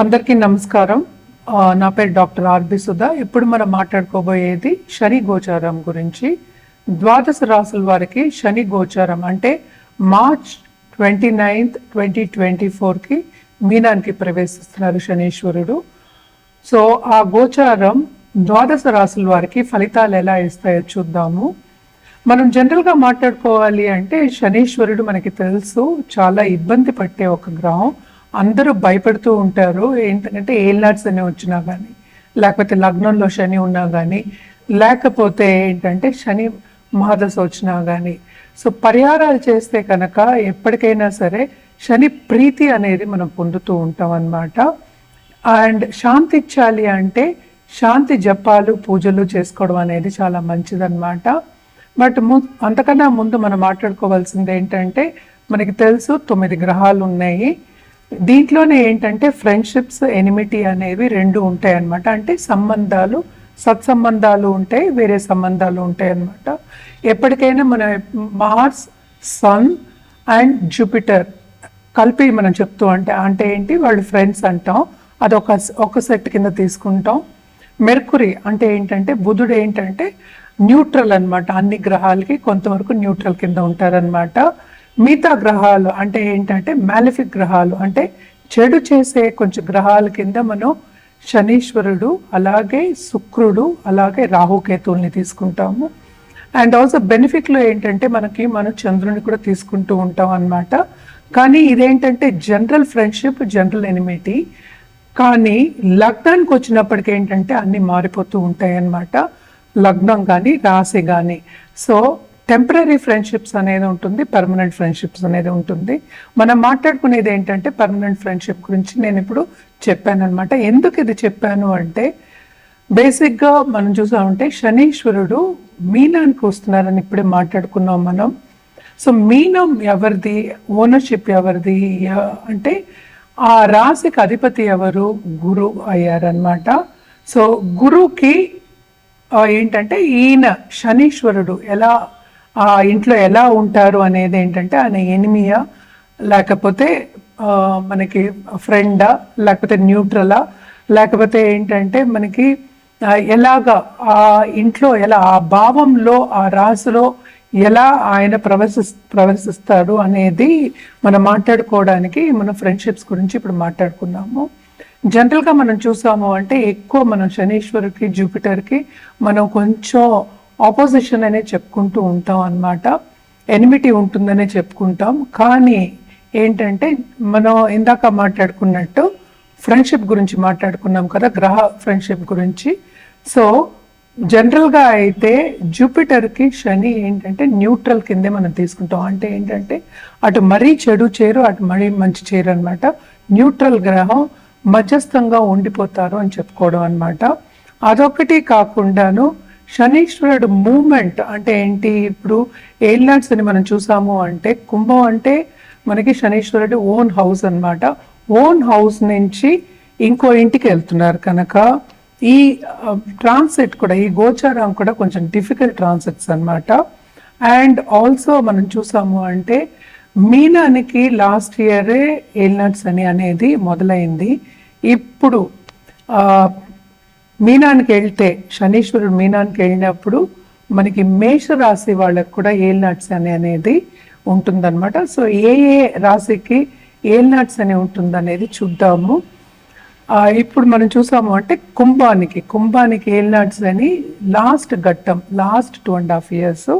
అందరికీ నమస్కారం. నా పేరు డాక్టర్ ఆర్బి సుధా. ఇప్పుడు మనం మాట్లాడుకోబోయేది శని గోచారం గురించి. ద్వాదశ రాసుల వారికి శని గోచారం అంటే March twenty ninth twenty twenty ఫోర్కి మీనానికి ప్రవేశిస్తున్నారు శనీశ్వరుడు. సో ఆ గోచారం ద్వాదశ రాసుల వారికి ఫలితాలు ఎలా ఇస్తాయో చూద్దాము. మనం జనరల్గా మాట్లాడుకోవాలి అంటే శనీశ్వరుడు మనకి తెలుసు చాలా ఇబ్బంది పట్టే ఒక గ్రహం. అందరూ భయపడుతూ ఉంటారు. ఏంటంటే ఏల్నాట్స్ అని వచ్చినా కానీ లేకపోతే లగ్నంలో శని ఉన్నా కానీ లేకపోతే ఏంటంటే శని మహాదశ వచ్చినా కానీ సో పరిహారాలు చేస్తే కనుక ఎప్పటికైనా సరే శని ప్రీతి అనేది మనం పొందుతూ ఉంటాం అన్నమాట. అండ్ శాంతి ఇచ్చాలి అంటే శాంతి జపాలు పూజలు చేసుకోవడం అనేది చాలా మంచిదన్నమాట. బట్ ము అంతకన్నా ముందు మనం మాట్లాడుకోవాల్సింది ఏంటంటే మనకి తెలుసు తొమ్మిది గ్రహాలు ఉన్నాయి. దీంట్లోనే ఏంటంటే ఫ్రెండ్షిప్స్ ఎనిమిటీ అనేవి రెండు ఉంటాయి అన్నమాట అంటే సంబంధాలు సత్సంబంధాలు ఉంటాయి వేరే సంబంధాలు ఉంటాయి అన్నమాట ఎప్పటికైనా మన మార్స్ సన్ అండ్ జూపిటర్ కలిపి మనం చెప్తూ అంటే అంటే ఏంటి? వాళ్ళు ఫ్రెండ్స్ అంటాం. అది ఒక ఒక సెట్ కింద తీసుకుంటాం. మెర్కురీ అంటే ఏంటంటే బుధుడు ఏంటంటే న్యూట్రల్ అన్నమాట. అన్ని గ్రహాలకి కొంతవరకు న్యూట్రల్ కింద ఉంటారనమాట మిగతా గ్రహాలు అంటే ఏంటంటే మ్యాలిఫిక్ గ్రహాలు అంటే చెడు చేసే కొంచెం గ్రహాల కింద మనం శనీశ్వరుడు అలాగే శుక్రుడు అలాగే రాహుకేతువుల్ని తీసుకుంటాము. అండ్ ఆల్సో బెనిఫిట్లో ఏంటంటే మనకి మనం చంద్రుని కూడా తీసుకుంటూ ఉంటాం అన్నమాట. కానీ ఇదేంటంటే జనరల్ ఫ్రెండ్షిప్ జనరల్ ఎనిమిటీ. కానీ లగ్నానికి వచ్చినప్పటికి ఏంటంటే అన్నీ మారిపోతూ ఉంటాయి అన్నమాట లగ్నం కానీ రాశి కానీ సో టెంపరీ ఫ్రెండ్షిప్స్ అనేది ఉంటుంది పర్మనెంట్ ఫ్రెండ్షిప్స్ అనేది ఉంటుంది. మనం మాట్లాడుకునేది ఏంటంటే పర్మనెంట్ ఫ్రెండ్షిప్ గురించి నేను ఇప్పుడు చెప్పాను అనమాట ఎందుకు ఇది చెప్పాను అంటే బేసిక్గా మనం చూసామంటే శనీశ్వరుడు మీనానికి వస్తున్నారని ఇప్పుడే మాట్లాడుకున్నాం మనం. సో మీనం ఎవరిది? ఓనర్షిప్ ఎవరిది? అంటే ఆ రాశికి అధిపతి ఎవరు? గురు అయ్యారనమాట సో గురువుకి ఏంటంటే ఈయన శనీశ్వరుడు. ఎలా ఆ ఇంట్లో ఎలా ఉంటారు అనేది ఏంటంటే ఆయన ఎనిమియా లేకపోతే మనకి ఫ్రెండా లేకపోతే న్యూట్రలా లేకపోతే ఏంటంటే మనకి ఎలాగా ఎలాగ ఆ ఇంట్లో ఎలా ఆ భావంలో ఆ రాశిలో ఎలా ఆయన ప్రవేశి ప్రవేశిస్తాడు అనేది మనం మాట్లాడుకోవడానికి మనం ఫ్రెండ్షిప్స్ గురించి ఇప్పుడు మాట్లాడుకున్నాము. జనరల్గా మనం చూసాము అంటే ఎక్కువ మనం శనీశ్వరుడికి జూపిటర్కి మనం కొంచెం ఆపోజిషన్ అనే చెప్పుకుంటూ ఉంటాం అన్నమాట. ఎనిమిటీ ఉంటుందనే చెప్పుకుంటాం. కానీ ఏంటంటే మనం ఇందాక మాట్లాడుకున్నట్టు ఫ్రెండ్షిప్ గురించి మాట్లాడుకున్నాం కదా గ్రహ ఫ్రెండ్షిప్ గురించి. సో జనరల్గా అయితే జూపిటర్కి శని ఏంటంటే న్యూట్రల్ కిందే మనం తీసుకుంటాం. అంటే ఏంటంటే అటు మరీ చెడు చేరు అటు మరీ మంచి చేరు అనమాట న్యూట్రల్ గ్రహం మధ్యస్థంగా ఉండిపోతారు అని చెప్పుకోవడం అనమాట అదొకటి కాకుండాను శనీశ్వరుడు మూమెంట్ అంటే ఏంటి? ఇప్పుడు ఏల్నాడ్స్ అని మనం చూసాము అంటే కుంభం అంటే మనకి శనీశ్వరుడు ఓన్ హౌస్ అన్నమాట. ఓన్ హౌస్ నుంచి ఇంకో ఇంటికి వెళ్తున్నారు కనుక ఈ ట్రాన్సిట్ కూడా ఈ గోచారం కూడా కొంచెం డిఫికల్ట్ ట్రాన్సిట్స్ అనమాట అండ్ ఆల్సో మనం చూసాము అంటే మీనానికి లాస్ట్ ఇయరే ఏల్నట్స్ అని అనేది మొదలైంది. ఇప్పుడు మీనానికి వెళ్తే శనీశ్వరుడు మీనానికి వెళ్ళినప్పుడు మనకి మేష రాశి వాళ్ళకి కూడా ఏల్నాట్స్ అని అనేది ఉంటుందన్నమాట. సో ఏ ఏ రాశికి ఏల్నాట్స్ అని ఉంటుందనేది చూద్దాము. ఇప్పుడు మనం చూసాము అంటే కుంభానికి కుంభానికి ఏల్నాట్స్ అని లాస్ట్ ఘట్టం last two and half years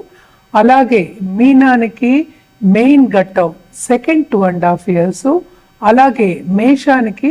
అలాగే మీనానికి మెయిన్ ఘట్టం second two and half years అలాగే మేషానికి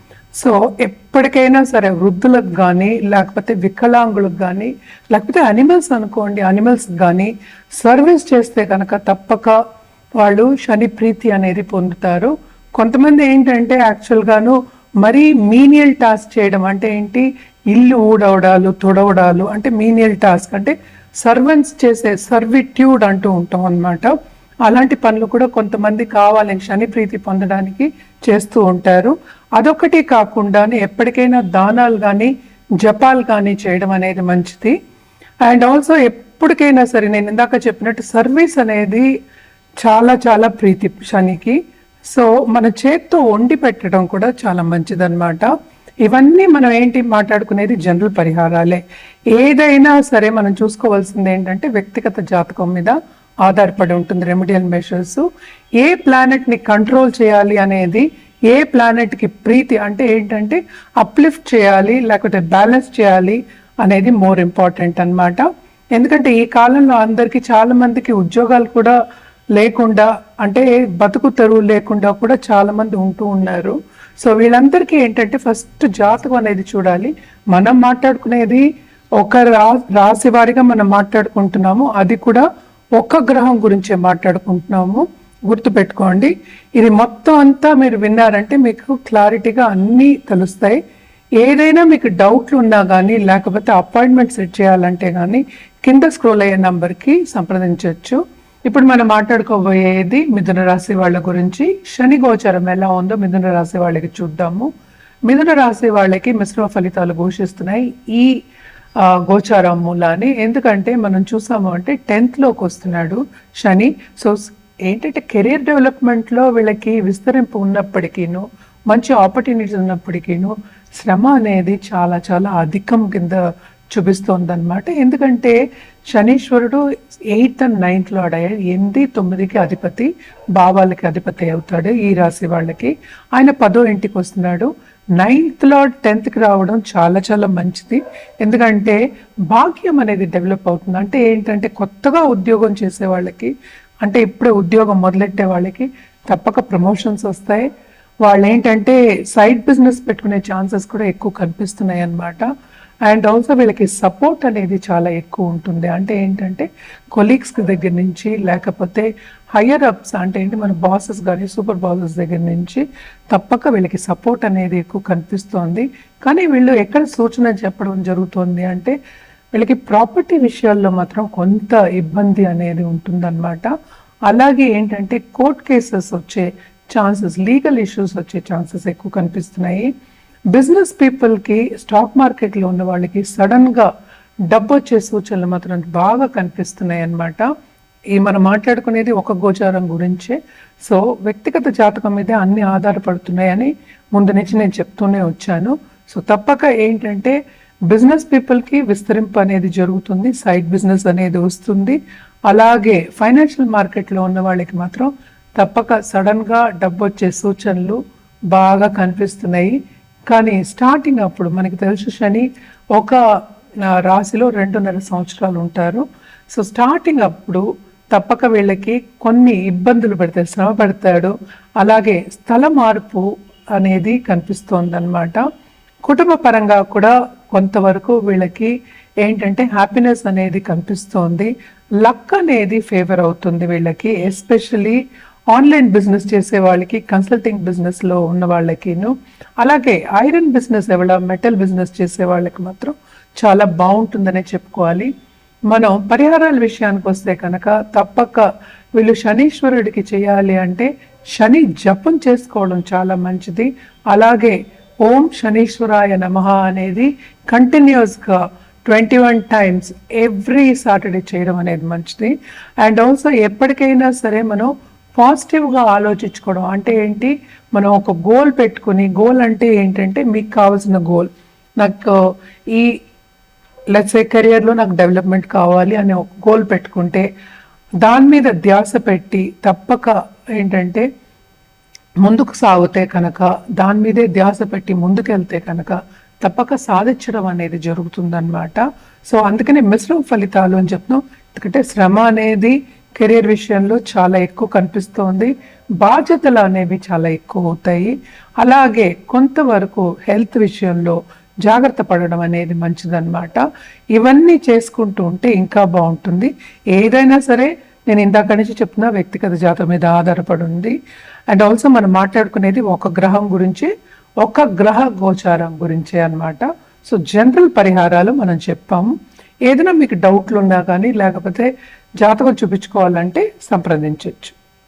సో ఎప్పటికైనా సరే వృద్ధులకు కానీ లేకపోతే వికలాంగులకు కానీ లేకపోతే అనిమల్స్ అనుకోండి అనిమల్స్ కానీ సర్వీస్ చేస్తే కనుక తప్పక వాళ్ళు శని ప్రీతి అనేది పొందుతారు. కొంతమంది ఏంటంటే యాక్చువల్గాను మరీ మీనియల్ టాస్క్ చేయడం అంటే ఏంటి? ఇల్లు ఊడవడాలు తుడవడాలు అంటే మీనియల్ టాస్క్ అంటే సర్వెంట్స్ చేసే సర్విట్యూడ్ అంటూ ఉంటాం అన్నమాట. అలాంటి పనులు కూడా కొంతమంది కావాలని శని ప్రీతి పొందడానికి చేస్తూ ఉంటారు. అదొకటి కాకుండానే ఎప్పటికైనా దానాలు కానీ జపాలు కానీ చేయడం అనేది మంచిది. అండ్ ఆల్సో ఎప్పటికైనా సరే నేను ఇందాక చెప్పినట్టు సర్వీస్ అనేది చాలా చాలా ప్రీతి శనికి. సో మన చేత్తో వండి పెట్టడం కూడా చాలా మంచిదన్నమాట. ఇవన్నీ మనం ఏంటి మాట్లాడుకునేది? జనరల్ పరిహారాలే. ఏదైనా సరే మనం చూసుకోవాల్సింది ఏంటంటే వ్యక్తిగత జాతకం మీద ఆధారపడి ఉంటుంది రెమెడియల్ మెషర్స్. ఏ ప్లానెట్ని కంట్రోల్ చేయాలి అనేది ఏ ప్లానెట్కి ప్రీతి అంటే ఏంటంటే అప్లిఫ్ట్ చేయాలి లేకపోతే బ్యాలెన్స్ చేయాలి అనేది మోర్ ఇంపార్టెంట్ అన్నమాట. ఎందుకంటే ఈ కాలంలో అందరికీ చాలామందికి ఉద్యోగాలు కూడా లేకుండా అంటే బతుకు తెరువు లేకుండా కూడా చాలామంది ఉంటూ ఉన్నారు. సో వీళ్ళందరికీ ఏంటంటే ఫస్ట్ జాతకం అనేది చూడాలి. మనం మాట్లాడుకునేది ఒక రా రాశి వారిగా మనం మాట్లాడుకుంటున్నాము. అది కూడా ఒక్క గ్రహం గురించే మాట్లాడుకుంటున్నాము. గుర్తుపెట్టుకోండి ఇది మొత్తం అంతా మీరు విన్నారంటే మీకు క్లారిటీగా అన్నీ తెలుస్తాయి. ఏదైనా మీకు డౌట్లు ఉన్నా కానీ లేకపోతే అపాయింట్మెంట్ సెట్ చేయాలంటే కానీ కింద స్క్రోల్ అయ్యే నంబర్కి సంప్రదించవచ్చు ఇప్పుడు మనం మాట్లాడుకోబోయేది మిథున రాశి వాళ్ళ గురించి. శని గోచరం ఎలా ఉందో మిథున రాశి వాళ్ళకి చూద్దాము. మిథున రాశి వాళ్ళకి మిశ్రమ ఫలితాలు ఘోషిస్తున్నాయి. ఈ గోచారం మూలాన్ని. ఎందుకంటే మనం చూసాము అంటే టెన్త్లోకి వస్తున్నాడు శని. సో ఏంటంటే కెరీర్ డెవలప్మెంట్లో వీళ్ళకి విస్తరింపు ఉన్నప్పటికీను మంచి ఆపర్చునిటీస్ ఉన్నప్పటికీను శ్రమ అనేది చాలా చాలా అధికం కింద చూపిస్తోందనమాట ఎందుకంటే శనీశ్వరుడు ఎయిత్ అండ్ నైన్త్లో ఆడాయి ఎనిమిది తొమ్మిదికి అధిపతి భావాలకి అధిపతి అవుతాడు ఈ రాశి వాళ్ళకి. ఆయన పదో ఇంటికి వస్తున్నాడు. నైన్త్లో టెన్త్కి రావడం చాలా చాలా మంచిది. ఎందుకంటే భాగ్యం అనేది డెవలప్ అవుతుంది. అంటే ఏంటంటే కొత్తగా ఉద్యోగం చేసే వాళ్ళకి అంటే ఇప్పుడే ఉద్యోగం మొదలెట్టే వాళ్ళకి తప్పక ప్రమోషన్స్ వస్తాయి. వాళ్ళు ఏంటంటే సైడ్ బిజినెస్ పెట్టుకునే ఛాన్సెస్ కూడా ఎక్కువ కనిపిస్తున్నాయి అన్నమాట. అండ్ ఆల్సో వీళ్ళకి సపోర్ట్ అనేది చాలా ఎక్కువ ఉంటుంది. అంటే ఏంటంటే కొలీగ్స్ దగ్గర నుంచి లేకపోతే హయ్యర్ అప్స్ అంటే ఏంటి మన బాసెస్ కానీ సూపర్ బాసెస్ దగ్గర నుంచి తప్పక వీళ్ళకి సపోర్ట్ అనేది ఎక్కువ కనిపిస్తోంది. కానీ వీళ్ళు ఎక్కడ సూచన చెప్పడం జరుగుతుంది అంటే వీళ్ళకి ప్రాపర్టీ విషయాల్లో మాత్రం కొంత ఇబ్బంది అనేది ఉంటుందన్నమాట. అలాగే ఏంటంటే కోర్ట్ కేసెస్ వచ్చే ఛాన్సెస్ లీగల్ ఇష్యూస్ వచ్చే ఛాన్సెస్ ఎక్కువ కనిపిస్తున్నాయి. బిజినెస్ పీపుల్కి స్టాక్ మార్కెట్లో ఉన్న వాళ్ళకి సడన్గా డబ్బు వచ్చే సూచనలు మాత్రం బాగా కనిపిస్తున్నాయి అన్నమాట. ఈ మనం మాట్లాడుకునేది ఒక గోచారం గురించే. సో వ్యక్తిగత జాతకం మీదే అన్ని ఆధారపడుతున్నాయని ముందు నుంచి నేను చెప్తూనే వచ్చాను. సో తప్పక ఏంటంటే బిజినెస్ పీపుల్కి విస్తరింపు అనేది జరుగుతుంది సైడ్ బిజినెస్ అనేది వస్తుంది. అలాగే ఫైనాన్షియల్ మార్కెట్లో ఉన్న వాళ్ళకి మాత్రం తప్పక సడన్గా డబ్బు వచ్చే సూచనలు బాగా కనిపిస్తున్నాయి. కానీ స్టార్టింగ్ అప్పుడు మనకి తెలుసు శని ఒక రాశిలో రెండున్నర సంవత్సరాలు ఉంటారు. సో స్టార్టింగ్ అప్పుడు తప్పక వీళ్ళకి కొన్ని ఇబ్బందులు పెడతాడు శ్రమ పెడతాడు. అలాగే స్థల మార్పు అనేది కనిపిస్తోందనమాట కుటుంబ పరంగా కూడా కొంతవరకు వీళ్ళకి ఏంటంటే హ్యాపీనెస్ అనేది కనిపిస్తోంది. లక్ అనేది ఫేవర్ అవుతుంది వీళ్ళకి ఎస్పెషలీ ఆన్లైన్ బిజినెస్ చేసే వాళ్ళకి కన్సల్టింగ్ బిజినెస్లో ఉన్న వాళ్ళకిను అలాగే ఐరన్ బిజినెస్ ఎవడ మెటల్ బిజినెస్ చేసే వాళ్ళకి మాత్రం చాలా బాగుంటుందనే చెప్పుకోవాలి. మనం పరిహారాల విషయానికి వస్తే కనుక తప్పక వీళ్ళు శనీశ్వరుడికి చేయాలి అంటే శని జపం చేసుకోవడం చాలా మంచిది. అలాగే ఓం శనీశ్వరాయ నమః అనేది కంటిన్యూస్గా twenty one times every Saturday చేయడం అనేది మంచిది. అండ్ ఆల్సో ఎప్పటికైనా సరే మనం పాజిటివ్గా ఆలోచించుకోవడం అంటే ఏంటి? మనం ఒక గోల్ పెట్టుకుని గోల్ అంటే ఏంటంటే మీకు కావాల్సిన గోల్ నాకు ఈ లెట్స్ ఏ కెరియర్లో నాకు డెవలప్మెంట్ కావాలి అనే ఒక గోల్ పెట్టుకుంటే దాని మీద ధ్యాస పెట్టి తప్పక ఏంటంటే ముందుకు సాగితే కనుక దాని మీదే ధ్యాస పెట్టి ముందుకెళ్తే కనుక తప్పక సాధించడం అనేది జరుగుతుందన్నమాట. సో అందుకనే మిశ్రమ ఫలితాలు అని చెప్తున్నాం. ఎందుకంటే శ్రమ అనేది కెరీర్ విషయంలో చాలా ఎక్కువ కనిపిస్తోంది. బాధ్యతలు అనేవి చాలా ఎక్కువ అవుతాయి. అలాగే కొంతవరకు హెల్త్ విషయంలో జాగ్రత్త పడడం అనేది మంచిదన్నమాట. ఇవన్నీ చేసుకుంటూ ఉంటే ఇంకా బాగుంటుంది. ఏదైనా సరే నేను ఇందాక నుంచి చెప్తున్నా వ్యక్తిగత జాతకం మీద ఆధారపడి ఉంది. అండ్ ఆల్సో మనం మాట్లాడుకునేది ఒక గ్రహం గురించి ఒక గ్రహ గోచారం గురించే అన్నమాట. సో జనరల్ పరిహారాలు మనం చెప్పాము ఏదైనా మీకు డౌట్లు ఉన్నా కానీ లేకపోతే జాతకం చూపించుకోవాలంటే సంప్రదించవచ్చు